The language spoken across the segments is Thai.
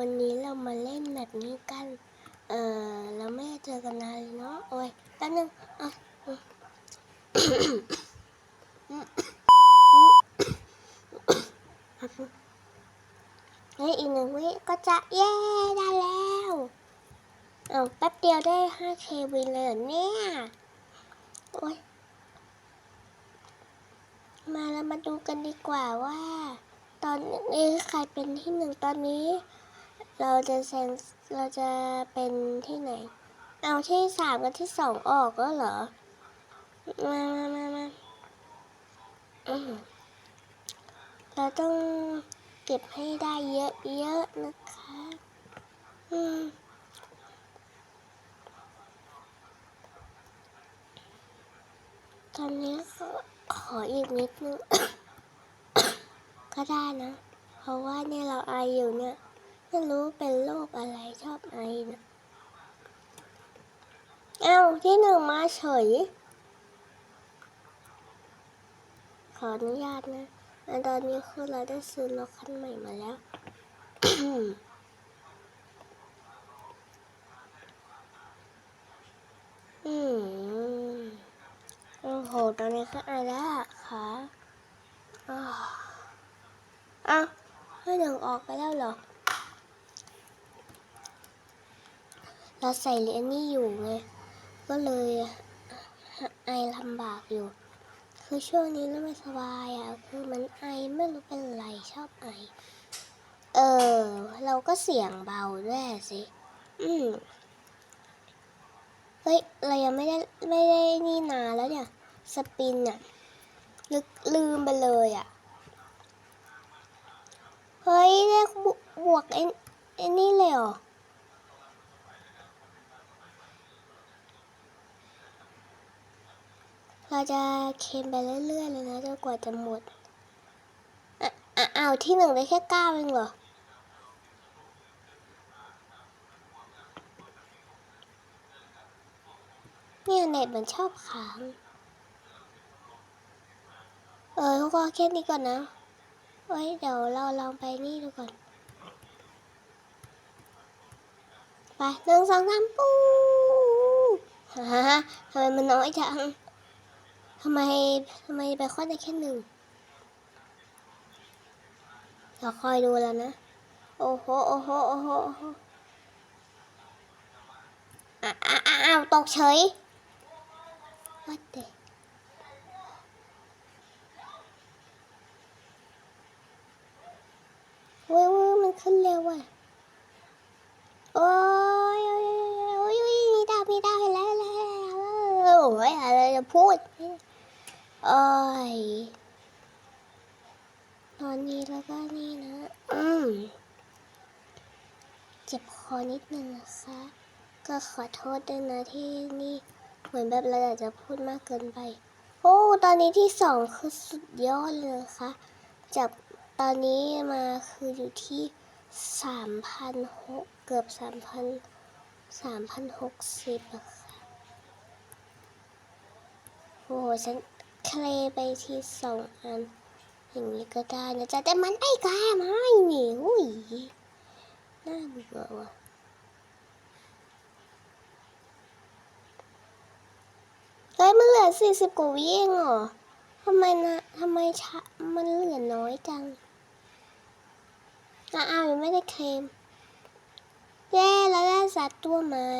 วันนี้เรามาเล่นแบบนี้กัน เออเราไม่เจอกันนานเลยเนาะ โอ้ยแป๊บนึงอะอืมเฮ้ยอีกหนึ่งวิก็จะเย้ได้แล้วเอาแป๊บเดียวได้ 5k วินเลยเหรอเนี่ย โอ้ยมาแล้วมาดูกันดีกว่าว่า ตอนนี้ใครเป็นที่หนึ่งตอนนี้ เราจะแซงเราจะเป็นที่ไหน เอาที่สามกับที่สองออกแล้วเหรอ มามามามาเราต้องเก็บให้ได้เยอะๆนะคะ อืมตอนนี้ขออีกนิดนึง ก็ได้นะ เพราะว่าเนี่ยเราไออยู่เนี่ย ไม่รู้เป็นโรคอะไรชอบไอนะเอ้าที่หนึ่งมาเฉย ขออนุญาตนะอันตอนนี้คือเราได้ซื้อรถคันใหม่มาแล้ว อืมโอ้โห ตอนนี้คือไอแล้วอะค่ะอ้าวอ้าวให้หนึ่งออกไปแล้วเหรอ เราใส่เหรียญนี่อยู่ไง ก็เลยไอลำบากอยู่ คือช่วงนี้เราไม่สบายอะ คือมันไอไม่รู้เป็นไรชอบไอ เออ เราก็เสียงเบาด้วยสิ อืมเฮ้ย เรายังไม่ได้ไม่ได้นี่นานแล้วเนี่ย สปินอะลึกลืมไปเลยอะ เฮ้ยเลขบวกไอ้ไอ้นี่เลยเหรอ เราจะเค็มไปเรื่อยๆเลยนะจนกว่าจะหมดอะอะอ้าวที่หนึ่งได้แค่เก้าเองเหรอเนี่ยเน็ตมันชอบค้าง เออก็แค่นี้ก่อนนะเอ้ยเดี๋ยวเราลองไปนี่ดูก่อน ไปหนึ่งสองสามปูฮ่าฮ่าทำไมมันน้อยจังำไมทำไมไปข้อได้แค่หนึ่งเราคอยดูแล้วนะ โอ้โห โอ้โห โอ้โหอ้าวตกเฉย What the เว้ยเว้ยมันขึ้นเร็วอะโอ้ยโอ้ยโอ้ยมีดาวมีดาวเห็นแล้วแล้วโอ้ยอะไรจะพูด โอ้ยตอนนี้แล้วก็นี่นะ อืมเจ็บคอนิดนึงนะคะ ก็ขอโทษด้วยนะที่นี่เหมือนแบบเราอยากจะพูดมากเกินไป โอ้ ตอนนี้ที่สองคือสุดยอดเลยนะคะ จากตอนนี้มาคืออยู่ที่สามพันหกเกือบสามพันสามพันหกสิบอะค่ะ โอ้โหฉัน เคลไปที่สองอัน อย่างนี้ก็ได้นะจ๊ะแต่มันไอ้กายไม่หนีอุ้ยน่าเบื่อว่ะเฮ้ยมันเหลือสี่สิบกว่าวิเองเหรอทำไมนะทำไมชะมันเหลือน้อยจังอ้าวยังไม่ได้เคลมแย่แล้วได้สัตว์ตัวใหม่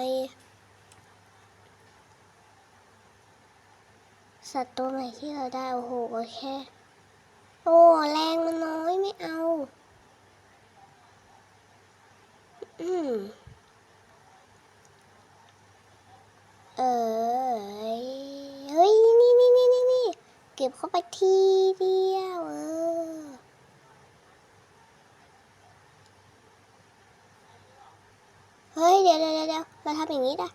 สัตว์ตัวใหม่ที่เราได้ โอ้โหก็แค่โอ้แรงมันน้อยไม่เอา อืมเออเฮ้ย นี่นี่นี่นี่นี่เก็บเข้าไปทีเดียวเออเฮ้ย เดี๋ยวเดี๋ยวเดี๋ยวเราทำอย่างนี้ได้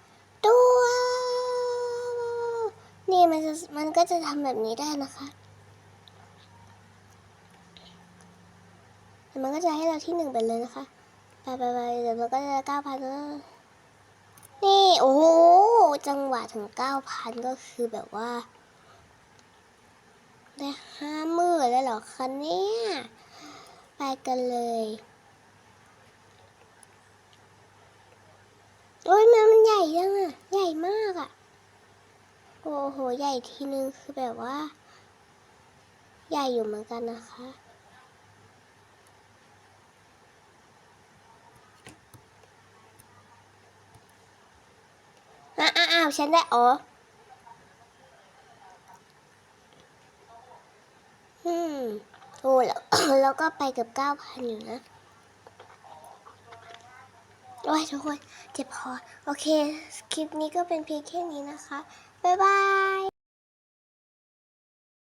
ตัวนี่ มันจะมันก็จะทำแบบนี้ได้นะคะแต่มันก็จะให้เราที่หนึ่งไปเลยนะคะ ไปไปไปเดี๋ยวมันก็จะเก้าพันแล้วนี่ โอ้โหจังหวะถึงเก้าพันก็คือแบบว่า ได้ห้าหมื่นเลยหรอคะเนี่ย ไปกันเลยโอ้ยมันมันใหญ่ยังอะใหญ่มากอะ โอ้โห ใหญ่ทีนึงคือแบบว่า ใหญ่อยู่เหมือนกันนะคะ อ้าวอ้าวฉันได้อ๋ออืมโอ้แล้วแล้วก็ไปเกับเก้าพันอยู่นะโอ้ยทุกคนเจ็บคอโอเค คลิปนี้ก็เป็นเพียงแค่นี้นะคะ บ๊ายบาย